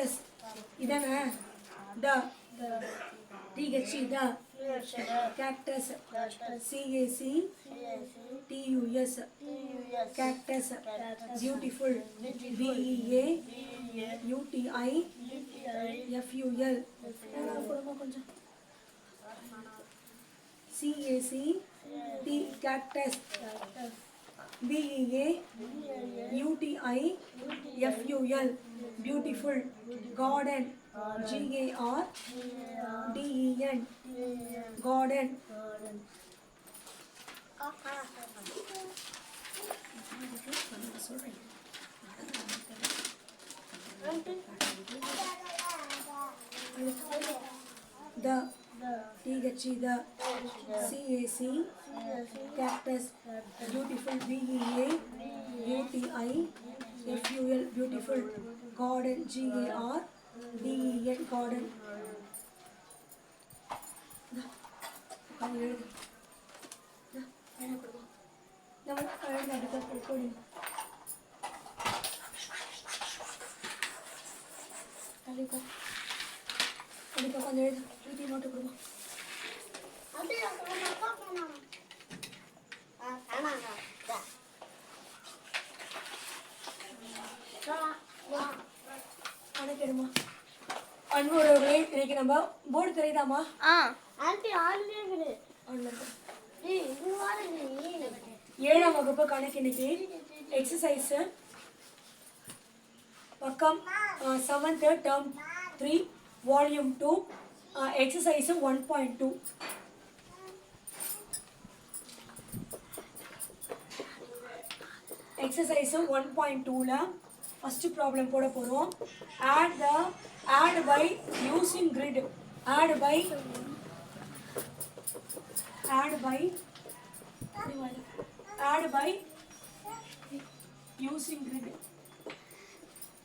Plus ಇದನ್ನ ಡ ಟಿಗೆ ಚಿ ಡ ಕ್ಯಾಕ್ಟಸ್ ಸಿಗೆ C T U S cactus beautiful B E A U T I F U L C A C T cactus B-E-A, U-T-I, F-U-L, beautiful, garden, G-A-R, D-E-N, garden. The U T I F U L beautiful garden G A R D E N garden எழுது இந்தா, பேனா கொடுமா. இந்த மாதிரி எழுதி அடுத்த போடு. கண்டிப்பா கண்டிப்பா கொஞ்சம் எழுது எழுதி நோட்டு கொடுமா கணக்கிடுமா அன்போடவர்களே இன்னைக்கு நம்ம போர்டு தெரியுதாமா ஆ ஆன்லைன் ஏழாம் வகுப்பு கணக்கு இன்னைக்கு. எக்ஸசைஸ் பக்கம் seventh term three volume two exercise one point two exercise one point டூவில் ஃபஸ்ட்டு ப்ராப்ளம் போட போகிறோம் add the add by using grid add by add by add by using grid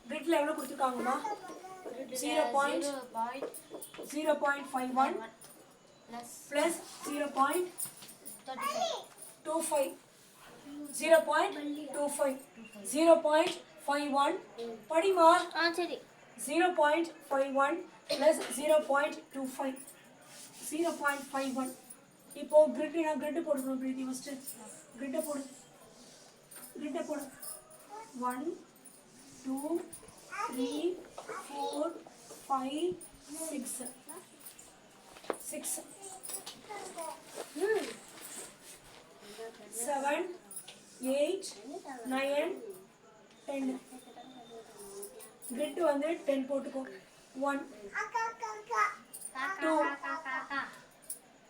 கிரிட்ல எவ்வளோ கொடுத்துருக்காங்கம்மா? Zero point zero point five one plus zero point two five zero point two five zero point five one படிமா ஆ சரி zero point five one plus zero point two five zero point five one இப்போ grid நான் grid போட்டுக்கணும் Preethi first கிரிட்டை போடு. கிரிட்டை போடு. One two three four five six six seven eight nine ten grid வந்து டென் போட்டுக்கோ. ஒன் டூ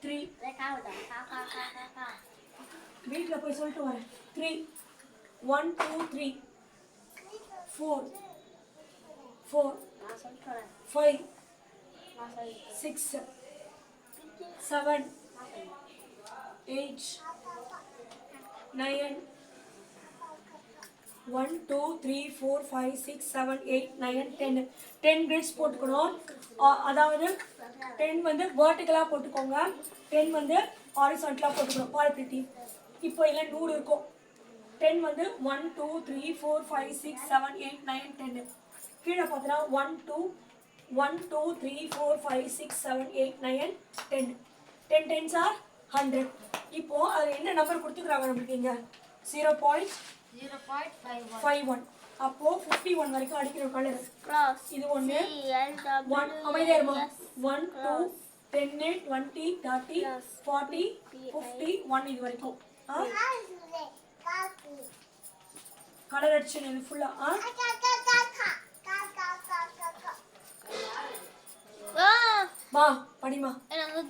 த்ரீ வீட்டில் போய் சொல்லிட்டு வரேன். Three one two three four four five six seven eight nine one two three four five six seven eight nine ten ten grids போட்டுக்கணும். அதாவது ten வந்து வேர்ட்டிக்கலாக போட்டுக்கோங்க. டென் வந்து ஹாரிசான்டலாக போட்டுக்கணும். பால் பிரீத்தி. இப்போ எல்லாம் நூறு இருக்கும். டென் வந்து one two three four five six seven eight nine டென்னு கீழே பார்த்தீங்கன்னா one two one two three four five six seven eight nine ten ten tens are hundred இப்போது அதில் என்ன நம்பர் கொடுத்துக்கிறாங்க நம்மளுக்கு இங்கே? Zero zero point five one அப்போ fifty one வரைக்கும் அடிக்கிற கலர் கிராஸ் இது ஒன்று ஒன் அமைதியாக இருமா? ஒன் டூ டென்னு twenty thirty forty fifty one இது வரைக்கும். ஆ? கலர் அடிச்சு ஃபுல்லாக ஆ. ஆ? மா படிமா எனக்கு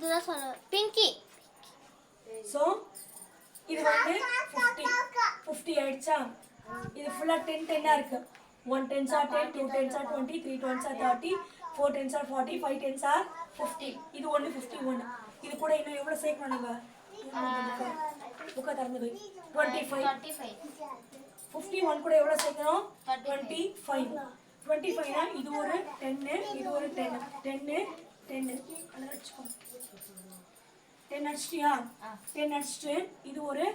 பிங்கி ஸோ இது வந்து ஃபிஃப்டி ஃபிஃப்டி ஆயிடுச்சா? இது ஃபுல்லாக டென் டென்னாக இருக்குது one tens are ten two tens are twenty three tens are thirty four tens are forty five tens are fifty இது ஒன்று ஃபிஃப்டி ஒன்று இது கூட இன்னும் எவ்வளோ சேர்க்கணும் நம்ம? புக்கை திறந்து போய். டுவெண்ட்டி ஃபைவ் ஃபிஃப்டி ஒன் கூட எவ்வளோ சேர்க்கணும்? டுவெண்ட்டி ஃபைவ் டுவெண்ட்டி ஃபைவ்னா இது ஒரு டென்னு இது ஒரு டென்னு டென்னு டென்னு அதில் வச்சுக்கோங்க. டென் அடிச்சிட்டியா டென் அடிச்சிட்டு இது ஒரு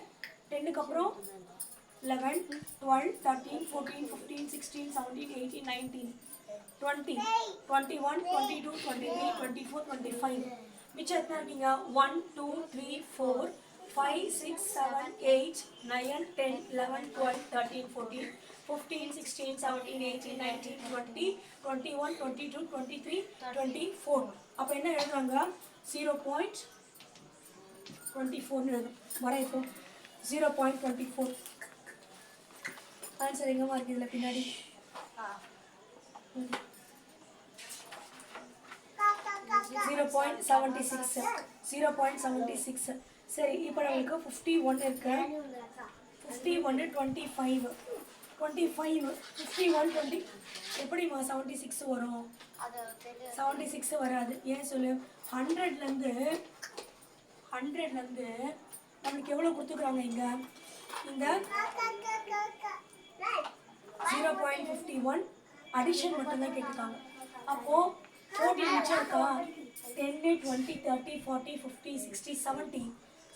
டென்னுக்கு அப்புறம் eleven twelve thirteen fourteen fifteen sixteen seventeen eighteen nineteen twenty twenty one twenty two twenty three twenty four twenty five மிச்சம் எத்தனை இருக்கீங்க? One two three four five six seven eight nine ten eleven twelve thirteen fourteen fifteen sixteen seventeen eighteen nineteen twenty twenty one twenty two twenty three twenty four அப்போ என்ன எழுதுறாங்க? Zero point twenty ஃபோர்னு எழுதும் வர இப்போ zero point twenty four answer எங்கம்மா இருக்குது இதில் பின்னாடி? Zero point seventy six zero point seventy six சரி இப்போ நம்மளுக்கு ஃபிஃப்டி ஒன் இருக்கு. ஃபிஃப்டி ஒன்று twenty five twenty five fifty one twenty எப்படிம்மா செவன்ட்டி சிக்ஸ் வரும் செவன்ட்டி சிக்ஸ் வராது. ஏன் சொல்லு? ஹண்ட்ரட்லேருந்து ஹண்ட்ரட்லேருந்து நம்மளுக்கு எவ்வளோ கொடுத்துக்குறாங்க இங்கே? இந்த zero point fifty one addition மட்டும்தான் கேட்டிருக்காங்க. அப்போது ஃபோர்டீன் மிச்சம் இருக்கா? டென்னு twenty thirty forty fifty sixty seventy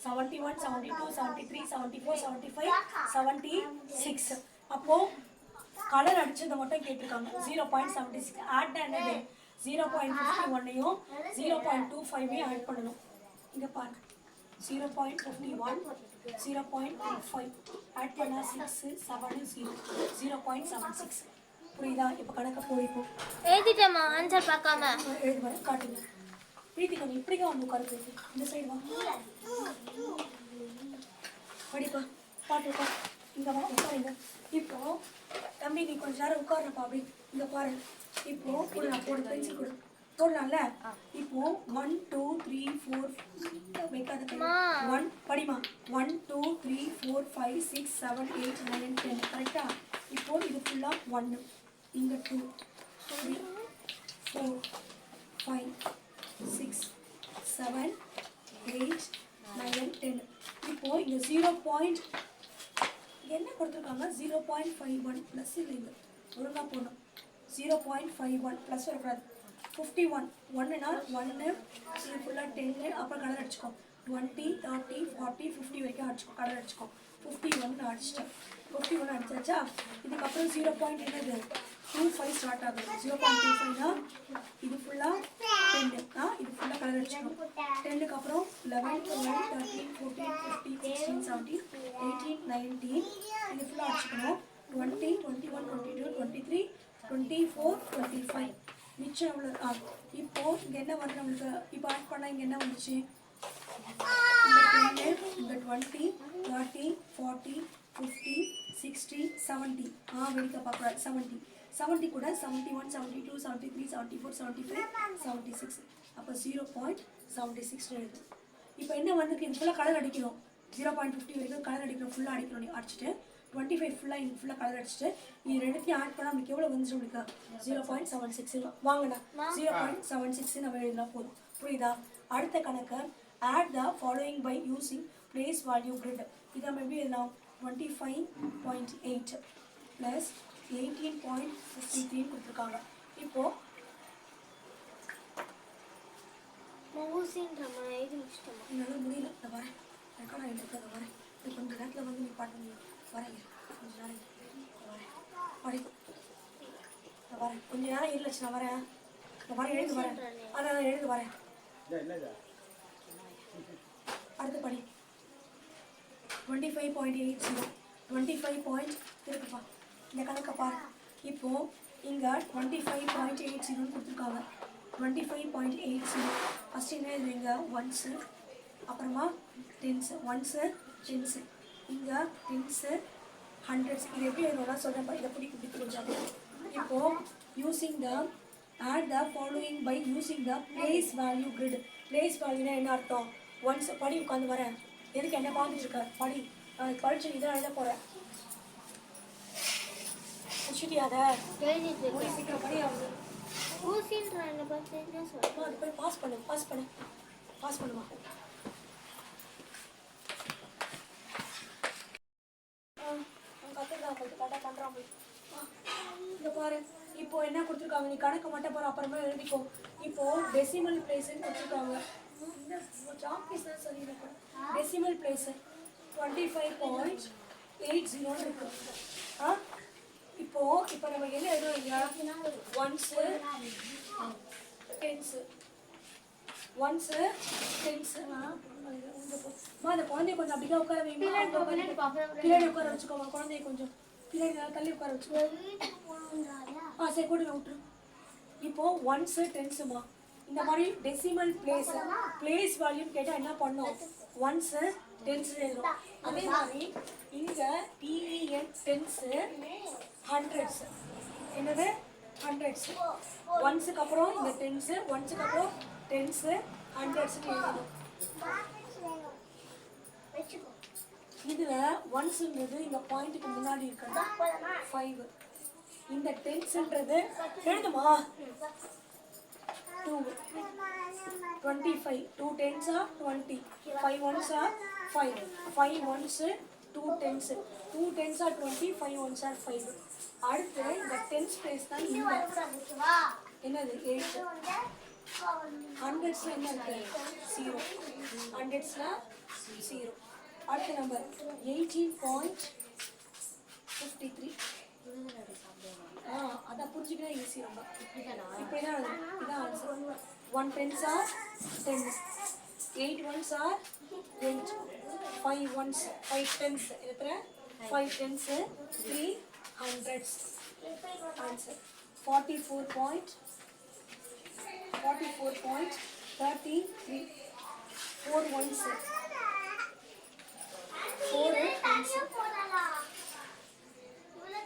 seventy one seventy two seventy three seventy four seventy five seventy six அப்போது கலர் அடிச்சதை மட்டும் கேட்டிருக்காங்க. Zero point seventy six add என்னது? ஜீரோ பாயிண்ட் ஃபிஃப்டி ஒன்னையும் ஜீரோ பாயிண்ட் டூ ஃபைவையும் add பண்ணணும். இங்கே பாருங்க. Zero point fifty one zero point two five add பண்ணால் six seven zero zero point seven six புரியுதா? இப்போ கணக்கை போய்ப்போம் எழுதிட்டேம்மா ஆன்சர் பார்க்காம. எழுதுவேன் காட்டுங்க. பிரீத்தி கொஞ்சம் இப்படிக்கா வந்து உட்கார இந்த சைடு வா? படிப்பா பாட்டுப்பா இங்கே வா உட்காருங்க. இப்போ தம்பி நீ கொஞ்ச நேரம் உட்காருப்பா அப்படி இங்கே பாரு. இப்போ நான் போடு பென்சில் கொடு. போடலாம்ல இப்போ ஒன் டூ த்ரீ ஃபோர் வைக்காத one படிமா one two three four five six seven eight nine ten கரெக்டா இப்போ இது ஃபுல்லாக ஒன்று இங்கே two three four five six seven eight nine ten இப்போது இங்கே ஜீரோ பாயிண்ட் என்ன கொடுத்துருக்காங்க? Zero point five one plus இல்லைங்க ஒழுங்காக போடணும். Zero point five one plus வரக்கூடாது. ஃபிஃப்டி ஒன் ஒன்றுனா ஒன்று இது ஃபுல்லாக டென்னு அப்புறம் கலர் அடிச்சுக்கோ. டுவெண்ட்டி தேர்ட்டி ஃபார்ட்டி ஃபிஃப்டி வரைக்கும் அடிச்சுக்கோ கலர் அடிச்சுக்கோ. ஃபிஃப்டி ஒன் அடிச்சிட்டேன் ஃபிஃப்டி ஒன் அடிச்சாச்சா? இதுக்கப்புறம் ஜீரோ பாயிண்ட் என்னது? டூ ஃபைவ் ஸ்டார்ட் ஆகுது. ஜீரோ பாயிண்ட் டூ ஃபைவ்னா இது ஃபுல்லாக டென்னு ஆ இது ஃபுல்லாக கலர் அடிச்சுக்கணும் டென்னுக்கு அப்புறம் eleven twelve thirteen fourteen fifteen sixteen seventeen eighteen nineteen இது ஃபுல்லாக அடிச்சுக்கணும். Twenty twenty one twenty two twenty three twenty four twenty five மிச்சம் எவ்வளோ ஆ இப்போது இங்கே என்ன வருது நம்மளுக்கு இப்போ ஆட் பண்ணால் இங்கே என்ன வந்துச்சு? இந்த twenty thirty forty fifty sixty seventy ஆ வெடிக்க பார்க்குறாரு செவன்ட்டி செவன்ட்டி கூட seventy one seventy two seventy three seventy four seventy five seventy six அப்போ ஜீரோ பாயிண்ட் செவன்ட்டி சிக்ஸ் எழுது இப்போ என்ன வந்துருக்கு? இது ஃபுல்லாக கலர் அடிக்கணும். ஜீரோ பாயிண்ட் ஃபிஃப்டி வரைக்கும் கலர் அடிக்கணும். ஃபுல்லாக அடிக்கணும். நீ அடிச்சுட்டு டுவெண்ட்டி ஃபைவ் ஃபுல்லாக இங்கே ஃபுல்லாக கலர் அடிச்சுட்டு இது ரெண்டுத்தையும் ஆட் பண்ணால் நமக்கு எவ்வளோ வந்துச்சு உங்களுக்கு ஜீரோ பாயிண்ட் செவன் சிக்ஸ் வாங்கண்ணா. ஜீரோ பாயிண்ட் செவன் சிக்ஸ் நம்ம எழுதினா போதும். புரியுதா? அடுத்த கணக்கு add the following by using place value grid இதை நம்ம எப்படி எழுதலாம்? Twenty five point eight plus eighteen point fifty three கொடுத்துருக்காங்க இப்போது எழுதி முடிச்சிட்டோம்மா என்னால் முடியல. நான் வரேன் ரெக்கார்ட் ஆகிட்டு அதை வரேன் இது கொஞ்ச நேரத்தில் வந்து நீ பாட்டு வரேன் கொஞ்ச நேரம் இரு. நான் வரேன் நான் வரேன் கொஞ்ச நேரம் இருந்துச்சு நான் வரேன் நான் வரேன் எழுந்து வரேன் அதான் நான் எழுந்து வரேன் அடுத்து படி twenty five point eight zero twenty five point இருக்குப்பா இந்த கணக்கை பாரு இப்போது இங்கே டுவெண்ட்டி ஃபைவ் பாயிண்ட் எயிட் ஜீரோன்னு கொடுத்துருக்காங்க. Twenty five point eight zero first என்ன எழுதுவீங்க ஒன்ஸு அப்புறமா டென்ஸு ஒன்ஸு டென்ஸு இங்கே டென்ஸு ஹண்ட்ரட்ஸ் இது எப்படி எழுதணும்னா சொல்கிறேன் இதை பிடி பிடிச்சி கொஞ்சம் இப்போது using the add the following by using the place value grid place வேல்யூனா என்ன அர்த்தம்? ஒன்ஸ் படி உட்காந்து வரேன். எதுக்கு என்ன பார்த்துட்டு இருக்க? படி. நான் படிச்சு தான் எழுத போகிறேன் முடிச்சுட்டியா அதை? எழுதிட்டு முடி சீக்கிரம் படி ஆகுது. ஊசின்ற பாஸ் பண்ணு பாஸ் பண்ணு. பாஸ் பண்ணுமா கற்றுக்கலாம் கொஞ்சம் கரெக்டாக பண்ணுறான் இங்கே பாரு இப்போ என்ன கொடுத்துருக்காங்க நீ கணக்கு மட்டும் பாரு அப்புறமா எழுதிக்கோ இப்போ டெசிமல் பிளேஸ்ன்னு கொடுத்துருக்காங்க ஜாப்பீஸ் தான் சொல்லியிருக்கேன் decimal place twenty five point eight ஜீரோன்னு இருக்கு ஆ இப்போ இப்போ நம்ம என்ன எழுதுவோம் ஒன்ஸு டென்ஸு ஒன்ஸு டென்ஸு அந்த குழந்தைய கொஞ்சம் அப்படிதான் உட்கார உட்கார- பின்னாடி உட்கார வச்சுக்கோமா குழந்தைய கொஞ்சம் பின்னாடி நல்லா தள்ளி உட்கார வச்சுக்கோ ஆ சரி கூட விட்டுரு இப்போ ஒன்ஸு டென்ஸுமா இந்த மாதிரி டெசிமல் பிளேஸ் பிளேஸ் வேல்யூ கேட்டால் என்ன பண்ணோம்? ஒன்ஸு டென்ஸ் எழுதும் அதே மாதிரி இங்கே T E N tens hundreds என்னது? ஹண்ட்ரட்ஸ் ஒன்ஸுக்கு அப்புறம் இந்த டென்ஸு ஒன்ஸுக்கு அப்புறம் டென்ஸு ஹண்ட்ரட்ஸ்னு எழுதணும் இதில் ஒன்ஸுங்கிறது இந்த பாயிண்ட்டுக்கு முன்னாடி இருக்கிறது. ஃபைவ் இந்த டென்ஸ்ன்றது எழுதுமா? டூ டுவெண்ட்டி ஃபைவ் டூ டென்ஸா twenty five ஒன்ஸா five five ones two tens two டென்ஸா twenty five ones are five அடுத்து இந்த டென்ஸ் பிளேஸ் தான் இந்த. என்னது? எயிட் ஹண்ட்ரட்ஸில் என்ன இருக்கு? ஜீரோ ஹண்ட்ரட்ஸில் ஜீரோ அடுத்த number eighteen point fifty three அதான் புரிஞ்சுக்கிட்டா ஈஸி ரொம்ப. இப்படி தான் இதான் answer one tens are ten eight ones are eight five ones five tens எத்தனை five tens three hundreds answer forty four point forty four point thirty three four ones four tens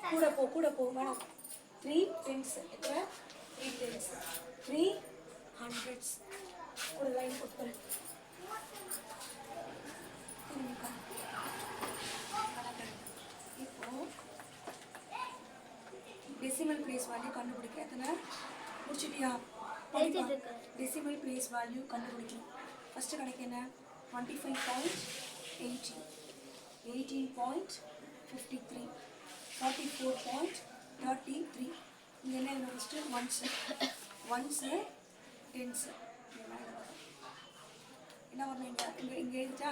கூட போ கூட போ வேணாம் three tens three tens three hundreds ஒரு line போட்டு இப்போ decimal place value கண்டுபிடிக்க எத்தனை? முடிச்சிட்டியா. டெசிமல் பிளேஸ் வேல்யூ கண்டுபிடிக்கணும். ஃபஸ்ட்டு கணக்கு என்ன? Twenty five point eighteen eighteen point fifty three forty four point thirty three இங்கே என்ன ஃபஸ்ட்டு ஒன்ஸு ஒன்ஸு டென்ஸு என்ன வரணும் இங்கே? இங்கே இங்கே எழுதிட்டா?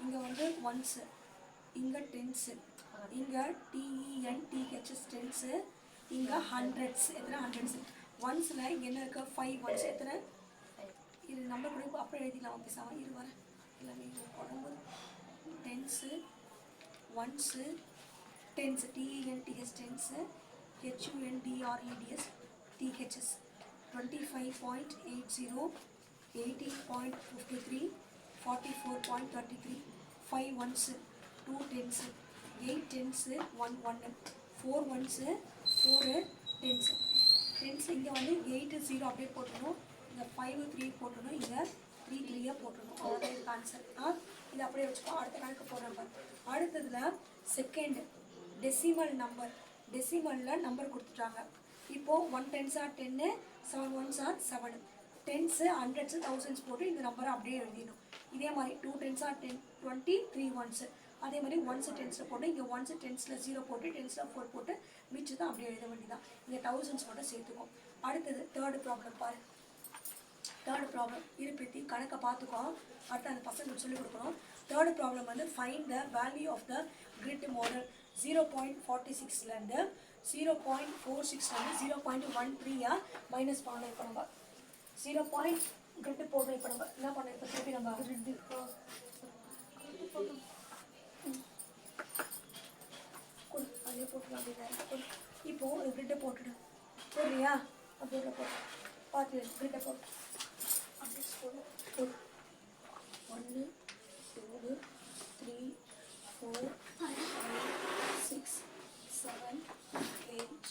இங்கே வந்து ஒன்ஸு இங்கே டென்ஸு இங்கே T E N T H S tens இங்கே ஹண்ட்ரட்ஸ் எத்தனை ஹண்ட்ரட்ஸ் ஒன்ஸில் இங்கே என்ன இருக்குது ஃபைவ் ஒன்ஸ் எத்தனை? இது நம்பர் கூட அப்புறம் எழுதிக்கலாம் பேசாமல் இரு வரேன் எல்லாமே உடம்பு tens ones tens டிஇஎன்டிஹெச் tens ஹெச்யூஎன்டிஆர்இடிஎஸ் DHS twenty five point eight zero eighteen point fifty three forty four point thirty three five ones two tens eight tens one ஒன்று four once four tens tense இங்கே வந்து eight zero அப்படியே போட்டுடணும். இங்கே five three போட்டுடணும். இங்கே three த்ரீயாக போட்டுடணும். அவ்வளோதான் இதுக்கு ஆன்சர் ஆ? இது அப்படியே வச்சுக்கோ. அடுத்த கணக்கு போடுறேன் பாரு. அடுத்ததில் செகண்டு டெசிமல் நம்பர் டெசிமலில் நம்பர் கொடுத்துட்டாங்க. இப்போது one tens R ten seven ones are seven tens hundreds thousands போட்டு இந்த நம்பரை அப்படியே எழுதிடணும். இதே மாதிரி two tens are ten twenty three ones அதே மாதிரி ஒன்ஸு டென்ஸில் போட்டு இங்கே ஒன்ஸு டென்ஸில் ஜீரோ போட்டு டென்ஸில் ஃபோர் போட்டு மிச்சு தான் அப்படியே எழுத வேண்டியதான் இங்கே தௌசண்ட்ஸ் மட்டும் சேர்த்துக்கும் அடுத்தது தேர்டு ப்ராப்ளம் பாரு. தேர்டு ப்ராப்ளம் இருப்பித்தி கணக்கை பார்த்துக்கோ. அடுத்து அந்த பசங்களுக்கு சொல்லிக் கொடுக்குறோம் தேர்டு ப்ராப்ளம் வந்து find the value of the grid model zero point forty சிக்ஸ்லேருந்து zero point four சிக்ஸ்லேருந்து ஜீரோ பாயிண்ட் ஒன் த்ரீயாக மைனஸ் பண்ணணும் இப்போ நம்ம. ஜீரோ பாயிண்ட் கிரிட்டு போடணும் இப்போ நம்ம. என்ன பண்ணணும் இப்போ திருப்பி நம்ம கிரிட்டு கொடு. அதே போட்டுலாம் அப்படி கொடு. இப்போ ஒரு கிரிட்டை போட்டுடு. போடுறியா? அப்படின்ற போட்டு பார்த்து கிரிட்டை போட்டு அப்படியே போடு போடு ஒன்று two three four five six seven eight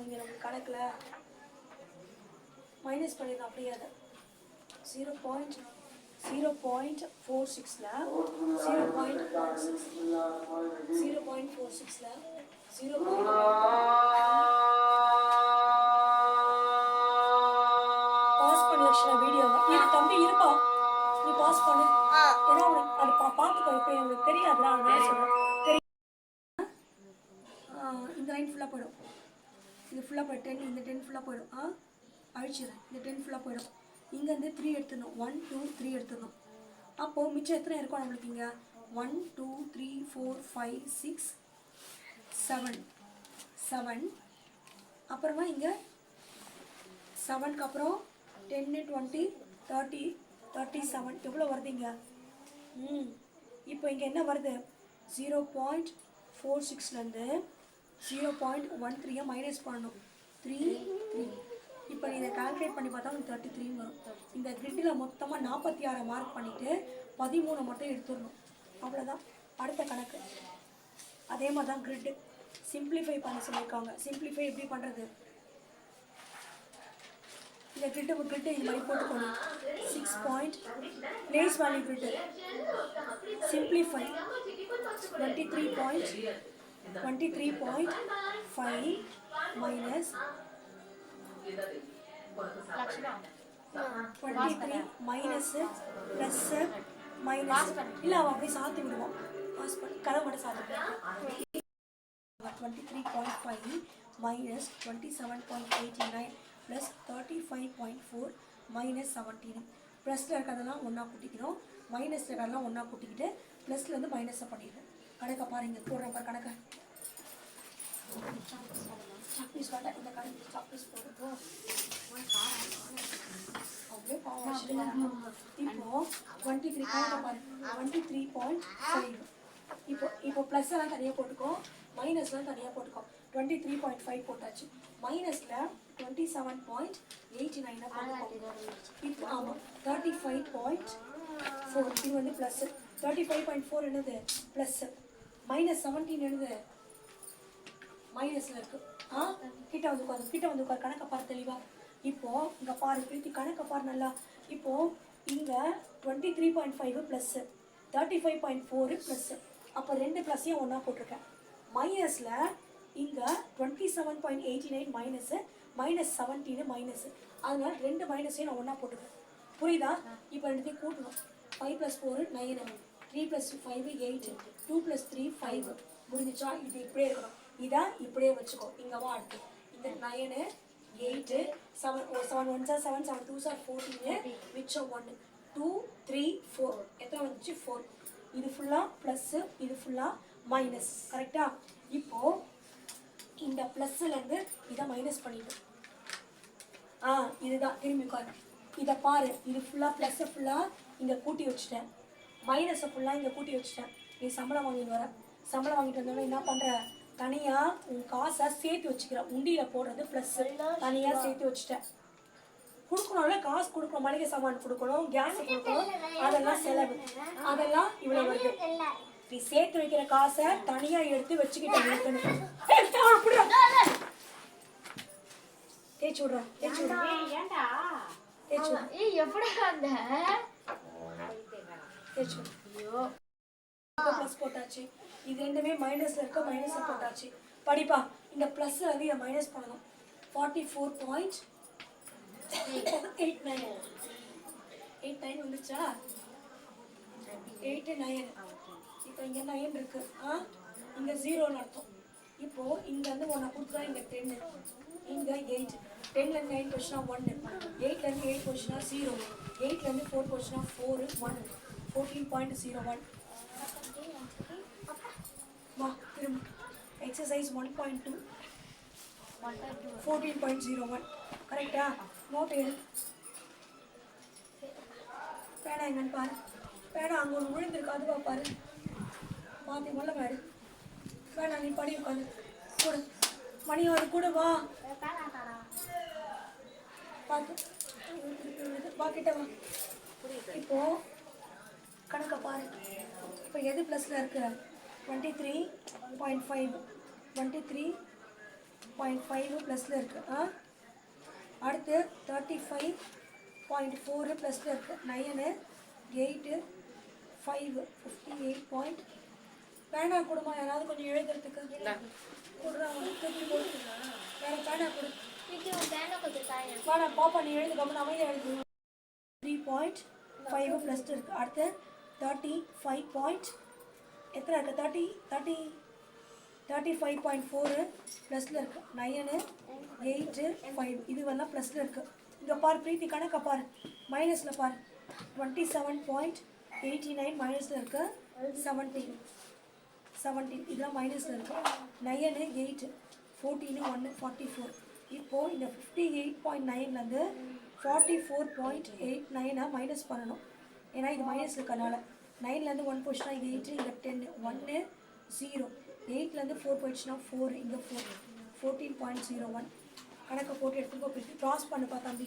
இங்கே நம்ம கணக்கில் மைனஸ் பண்ணிடணும் அப்படியே அதை. Zero point zero point four சிக்ஸில் zero point four six zero point four சிக்ஸில் ஜீரோ பாஸ் பண்ண லட்சணா வீடியோவை இது தம்பி இருப்பா. நீ பாஸ் பண்ணு. ஏன்னா உனக்கு அது பா பார்த்துக்கோ இப்போ எனக்கு தெரியாதுல அதனால சொல்கிறேன் தெரியும் ஆ, இந்த லைன் ஃபுல்லாக போயிடும் இது ஃபுல்லாக போய் டென் இந்த டென் ஃபுல்லாக போயிடும். ஆ? அழிச்சிடுறேன். இந்த டென் ஃபுல்லாக போயிடும். இங்கேருந்து த்ரீ எடுத்துடணும். ஒன் டூ த்ரீ எடுத்துடணும். அப்போது மிச்சம் எத்தனை இருக்கும் நம்மளுக்கு இங்கே? One two three four five six seven seven அப்புறமா இங்கே செவனுக்கு அப்புறம் ten twenty thirty thirty seven எவ்வளோ வருது இங்கே? ம். இப்போ இங்கே என்ன வருது? ஜீரோ பாயிண்ட் ஃபோர் சிக்ஸ்லேருந்து ஜீரோ பாயிண்ட் ஒன் த்ரீயை மைனஸ் பண்ணணும். த்ரீ த்ரீ இப்போ நீ இதை கால்குலேட் பண்ணி பார்த்தா உனக்கு தேர்ட்டி த்ரீ வரும். இந்த கிரிட்டில் மொத்தமாக நாற்பத்தி ஆறை மார்க் பண்ணிவிட்டு பதிமூணு மட்டும் எடுத்துடணும். அவ்வளோதான் அடுத்த கணக்கு. அதே மாதிரி தான் கிரிட்டு சிம்பிளிஃபை பண்ண சொல்லியிருக்காங்க. சிம்பிளிஃபை எப்படி பண்ணுறது இந்த கிரிட்டு கிரிட்டு இது மாதிரி போட்டுக்கணும் six point place value grid simplify twenty three point twenty three point five minus twenty three minus plus minus இல்லை அவன் அப்படியே சாத்தி விடுவான் பாஸ் பண்ணி கதை மட்டும் சாத்தி twenty three point five minus twenty seven point eighty nine plus thirty five point four minus seventeen ப்ளஸில் இருக்கிறதெல்லாம் ஒன்றா கூட்டிக்கிறோம் மைனஸில் இருக்கிறதெல்லாம் ஒன்றா கூட்டிக்கிட்டு ப்ளஸ்லேருந்து மைனஸை பண்ணிடுறோம் கணக்கை பாருங்க போடுறேன் பாரு கணக்கை. சாக்பீஸ் வேண்டாம் இந்த கணக்கு சாக்பீஸ் போடுறோம் அப்படியே பாவம் இப்போ டுவெண்ட்டி த்ரீ கணக்கை பாரு. டுவெண்ட்டி த்ரீ பாயிண்ட் ஃபைவ் இப்போ இப்போ ப்ளஸ் எல்லாம் தனியாக போட்டுக்கோ. மைனஸ்லாம் தனியாக போட்டுக்கோ. டுவெண்ட்டி த்ரீ பாயிண்ட் ஃபைவ் போட்டாச்சு மைனஸில் டுவெண்ட்டி செவன் பாயிண்ட் எயிட்டி நைனாக போட்டுக்கோ. இப்போ ஆமாம் தேர்ட்டி ஃபைவ் பாயிண்ட் ஃபோர் இது வந்து plus thirty five point four என்னது? ப்ளஸ்ஸு மைனஸ் செவன்டீன் என்னது மைனஸில் இருக்கு. ஆ? கிட்ட வந்து உட்காரு கிட்ட வந்து உட்காரு கணக்கை பாரு தெளிவா. இப்போ இங்கே பாரு பிரீத்தி கணக்கை பாரு நல்லா. இப்போ இங்கே twenty three point five plus thirty five point four plus அப்போ ரெண்டு ப்ளஸ்ஸையும் ஒன்றா போட்டிருக்கேன்? மைனஸில் இங்கே twenty seven point eighty nine minus minus seventeen minus அதனால ரெண்டு மைனஸையும் நான் ஒன்றா போட்டுருக்கேன். புரியுதா? இப்போ ரெண்டுத்தையும் கூட்டணும். Five plus four nine three plus five eight two plus three five முடிஞ்சிச்சா? இது இப்படியே இருக்கணும். இதை இப்படியே வச்சுக்கோ. இங்கே வா அடுத்து. இந்த nine eight seven seven one sir seven seven two sir fourteen மிச்சம் ஒன்று டூ த்ரீ ஃபோர் எத்தனை வந்துச்சு? ஃபோர் இது ஃபுல்லாக ப்ளஸ்ஸு இது ஃபுல்லாக மைனஸ் கரெக்டாக இப்போது இந்த ப்ளஸ்ஸுலேருந்து இதை மைனஸ் பண்ணிடும் ஆ இதுதான். திரும்பி உட்காரு. இதை பாரு. இது ஃபுல்லாக ப்ளஸ்ஸை ஃபுல்லாக இங்கே கூட்டி வச்சுட்டேன். மைனஸை ஃபுல்லாக இங்கே கூட்டி வச்சுட்டேன். நீ சம்பளம் வாங்கிட்டு வர. சம்பளம் வாங்கிட்டு வந்தோடனே என்ன பண்ணுற தனியாக உன் காசை சேர்த்து வச்சுக்கிற. உண்டியில் போடுறது ப்ளஸ்ஸு தனியாக சேர்த்து வச்சுட்டேன். கொடுக்கணும்ல காசு கொடுக்கணும் மளிகை சாமான் கொடுக்கணும் கேஸ் கொடுக்கணும் அதெல்லாம் செலவு. அதெல்லாம் இவ்வளோ வருது. நீ சேர்த்து வைக்கிற காசை தனியா எடுத்து வச்சுக்கிட்டு இருக்கணும் தேய்ச்சி விடுறேன் தேய்ச்சி விடுறேன் தேய்ச்சி விடுறேன் எப்படி வந்த? தேய்ச்சி ப்ளஸ் போட்டாச்சு. இது ரெண்டுமே மைனஸ்ல இருக்க மைனஸ் போட்டாச்சு. படிப்பா இந்த ப்ளஸ் வந்து இதை மைனஸ் பண்ணணும். Forty four point eight nine eight nine வந்துச்சா எயிட்டு நைன் இப்போ இங்கே நைன் இருக்கு. ஆ? இங்கே ஜீரோன்னு அர்த்தம். இப்போ இங்க வந்து ஒன்றை கொடுத்தா இங்கே டென்னு இங்கே எயிட் டென்லேருந்து நைன் போச்சுன்னா ஒன்று எயிட்லேருந்து எயிட் கொஷினா ஜீரோ எயிட்லேருந்து ஃபோர் போச்சுன்னா four one fourteen point zero one வா திரும்ப. Exercise one point two fourteen point zero one கரெக்டா நோட் எடு. பேனா என்னன்னு பாரு. பேனா அங்கே ஒன்று விழுந்திருக்கு அதுவா பாரு. மாற்றி முள்ள பாரு. பேனா நீ படி உட்காந்து கொடு. மணி வந்து கூட வா. பார்த்து வா கிட்ட வா. இப்போ கணக்கை பாரு. இப்போ எது ப்ளஸில் இருக்கு? Twenty three point five twenty three point five ப்ளஸில் இருக்கு. ஆ? அடுத்து தேர்ட்டி ஃபைவ் பாயிண்ட் ஃபோரு ப்ளஸில் இருக்கு. Nine eight five fifty eight point வேண்டாம் கொடுமா? யாராவது கொஞ்சம் எழுதுறதுக்கு. கொடுறாங்க. போட்டு வேற பேனா கொடு. பேனா வாடா பாப்பா நீ எழுது. கம்மன் அமைதியாக எழுது. த்ரீ பாயிண்ட் ஃபைவ் ப்ளஸ் இருக்குது அடுத்து தேர்ட்டி ஃபைவ் பாயிண்ட் எத்தனை இருக்குது thirty thirty thirty five point four ப்ளஸில் இருக்குது நைனு எயிட்டு ஃபைவ் இதுவெல்லாம் ப்ளஸில் இருக்குது இங்கே பார் ப்ரீத்தி கணக்கை பார். மைனஸில் பார். Twenty seven point eighty nine மைனஸில் இருக்குது செவன்டீன் செவன்டீன் இதெல்லாம் மைனஸில் இருக்குது நைனு எயிட்டு ஃபோர்டீனு ஒன்று ஃபார்ட்டி ஃபோர் இப்போது இந்த ஃபிஃப்டி எயிட் பாயிண்ட் நைன்லேருந்து ஃபார்ட்டி ஃபோர் பாயிண்ட் எயிட் நைனை மைனஸ் பண்ணணும். ஏன்னா இது மைனஸ் இருக்கனால நைன்லேருந்து ஒன் போச்சுன்னா இது எயிட்டு இங்கே டென்னு ஒன்று ஜீரோ எயிட்லேருந்து ஃபோர் போயிடுச்சுன்னா ஃபோர் இங்கே four fourteen point zero one கணக்கை போட்டு எடுத்துக்கோ க்ராஸ் பண்ணுப்பா தம்பி.